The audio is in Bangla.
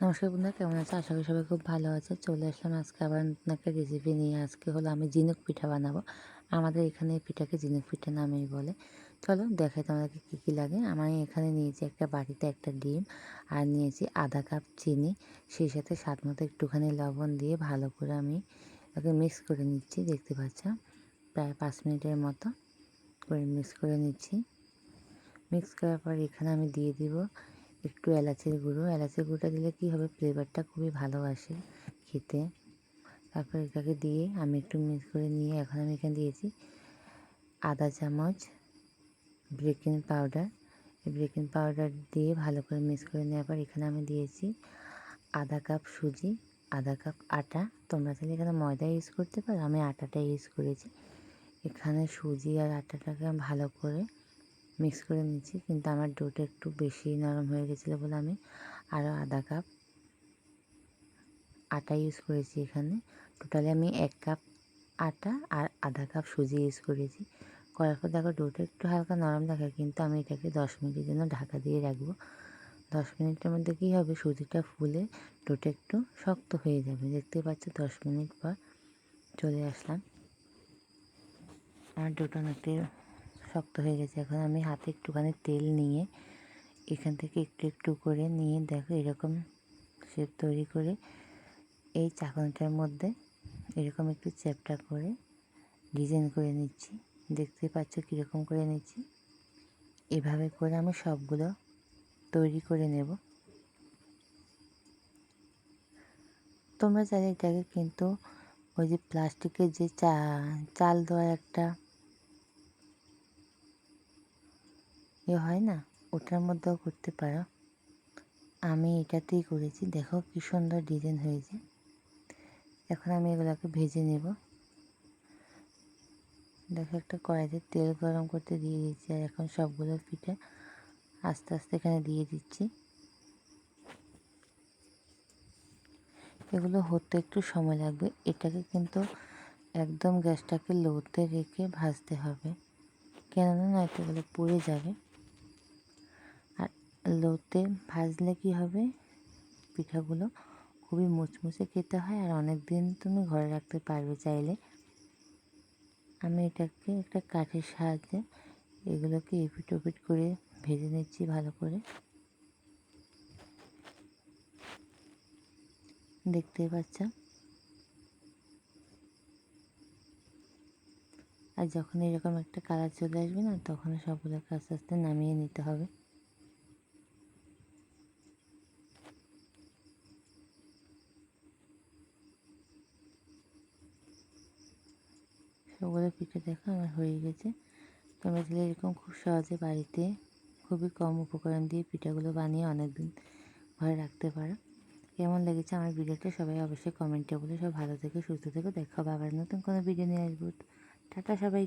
নমস্কার বন্ধুরা, কেমন আছে? আশা করি সবাই খুব ভালো আছে। চলে আসলাম আজকে আবার নতুন একটা রেসিপি নিয়ে। আজকে হলো আমি ঝিনুক পিঠা বানাবো। আমাদের এখানে পিঠাকে ঝিনুক পিঠা নামেই বলে। চলো দেখাই তোমাদেরকে কী কী লাগে। আমি এখানে নিয়েছি একটা বাটিতে একটা ডিম আর নিয়েছি আধা কাপ চিনি। সেই সাথে স্বাদ মতো একটুখানি লবণ দিয়ে ভালো করে আমি ওকে মিক্স করে নিচ্ছি, দেখতে পাচ্ছ? প্রায় পাঁচ মিনিটের মতো করে মিক্স করে নিচ্ছি। মিক্স করার পর এখানে আমি দিয়ে দিব একটু এলাচের গুঁড়ো। এলাচের গুঁড়োটা দিলে কী হবে? ফ্লেভারটা খুবই ভালো আসে খেতে। তারপর এটাকে দিয়ে আমি একটু মিক্স করে নিয়ে এখন আমি এখানে দিয়েছি আদা চামচ, বেকিং পাউডার। এই বেকিং পাউডার দিয়ে ভালো করে মিক্স করে নেওয়ার পর এখানে আমি দিয়েছি আধা কাপ সুজি, আধা কাপ আটা। তোমরা চাইলে এখানে ময়দা ইউজ করতে পারো। আমি আটাটা ইউজ করেছি। এখানে সুজি আর আটাটাকে ভালো করে মিক্স করে নিচ্ছি কিন্তু আমার ডোটা একটু বেশি নরম হয়ে গেছিল বলে আমি আরও আধা কাপ আটা ইউজ করেছি এখানে। টোটালি আমি এক কাপ আটা আর আধা কাপ সুজি ইউজ করেছি। করার পর দেখো ডোটা একটু হালকা নরম দেখায় কিন্তু আমি এটাকে দশ মিনিটের জন্য ঢাকা দিয়ে রাখব। দশ মিনিটের মধ্যে কী হবে? সুজিটা ফুলে ডোটা একটু শক্ত হয়ে যাবে। দেখতে পাচ্ছ দশ মিনিট পর চলে আসলাম। আমার ডোটা অনেকটা শক্ত হয়ে গেছে। এখন আমি হাতে একটুখানি তেল নিয়ে এখান থেকে একটু একটু করে নিয়ে দেখো এরকম শেপ তৈরি করে এই চাকনটার মধ্যে এরকম একটু চ্যাপটা করে ডিজাইন করে নিচ্ছি। দেখতে পাচ্ছ কীরকম করে নিচ্ছি। এভাবে করে আমি সবগুলো তৈরি করে নেব। তোমরা চাইলে এটাকে কিন্তু ওই যে প্লাস্টিকের যে চা, চাল দেওয়ার একটা ইয়ে হয় না? ওটার মধ্যেও করতে পারো। আমি এটাতেই করেছি। দেখো কি সুন্দর ডিজাইন হয়েছে। এখন আমি এগুলোকে ভেজে নেব। দেখো একটা কড়াইতে তেল গরম করতে দিয়ে দিচ্ছি আর এখন সবগুলো পিঠে আস্তে আস্তে এখানে দিয়ে দিচ্ছি। এগুলো হতে একটু সময় লাগবে। এটাকে কিন্তু একদম গ্যাসটাকে লোতে রেখে ভাজতে হবে। কেননা না এগুলো পুড়ে যাবে। লোতে ভাজলে কি হবে? পিঠাগুলো খুবই মুচমুচে খেতে হয় আর অনেক দিন তুমি ঘরে রাখতে পারবে চাইলে। আমি এটাকে একটা কাঠের সাহায্যে এগুলোকে এপিট ওপিট করে ভেজে নিচ্ছি ভালো করে। দেখতেই পাচ্ছ? আর যখন এরকম একটা কালার চলে আসবে না, তখন সবগুলোকে আস্তে আস্তে নামিয়ে নিতে হবে। সবগুলো পিঠে দেখো, আমার হয়ে গেছে। তোমরা চাইলে এরকম খুব সহজে বাড়িতে খুবই কম উপকরণ দিয়ে পিঠাগুলো বানিয়ে অনেক দিন ঘরে রাখতে পারো। কেমন লেগেছে আমার ভিডিওটা সবাই অবশ্যই কমেন্টে বলে। সব ভালো থেকে, সুস্থ থেকে। দেখা হবে আবার নতুন কোনো ভিডিও নিয়ে আসব। টাটা সবাই